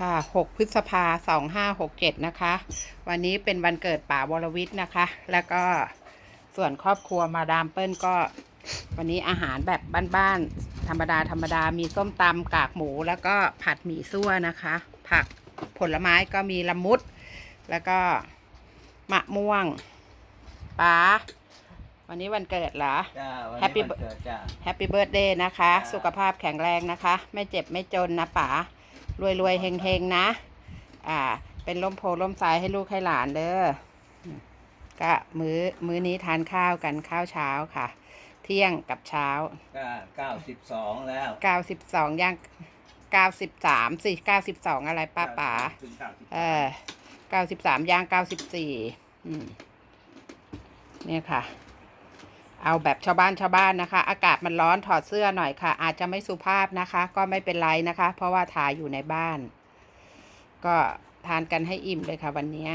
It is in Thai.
ค่ะ 6 พฤษภา 2567 นะคะ วันนี้เป็นวันเกิดป๋าวรวิทย์นะคะ แล้วก็ส่วนครอบครัวมาดามเปิ้ลก็ วันนี้อาหารแบบบ้านๆ ธรรมดาธรรมดา มีส้มตำกากหมูแล้วก็ผัดหมี่ซั่วนะคะ ผักผลไม้ก็มีละมุด แล้วก็มะม่วงป๋าวันนี้วันเกิดเหรอจ้าวัน Happy นี้วันเกิดจ้าแฮปปี้เบิร์ดเดย์นะคะจ้าสุขภาพแข็งแรงนะคะ ไม่เจ็บไม่จนนะป๋า รวยรวยๆเฮงเฮงๆนะ อ่า เป็นร่มโพล่มสายให้ลูกให้หลานเด้ออืมก็มื้อมื้อนี้ทานข้าวกันข้าวเช้าค่ะ เที่ยงกับเช้าก็เก้าสิบสองแล้ว92ย่าง93สิ92อะไรป้าป๋าถึงเก้าสิบเออ93ย่าง94อืมเนี่ยค่ะ เอาแบบชาวบ้านชาวบ้านนะคะ อากาศมันร้อนถอดเสื้อหน่อยค่ะ อาจจะไม่สุภาพนะคะ ก็ไม่เป็นไรนะคะ เพราะว่าถ่ายอยู่ในบ้าน ก็ทานกันให้อิ่มเลยค่ะวันนี้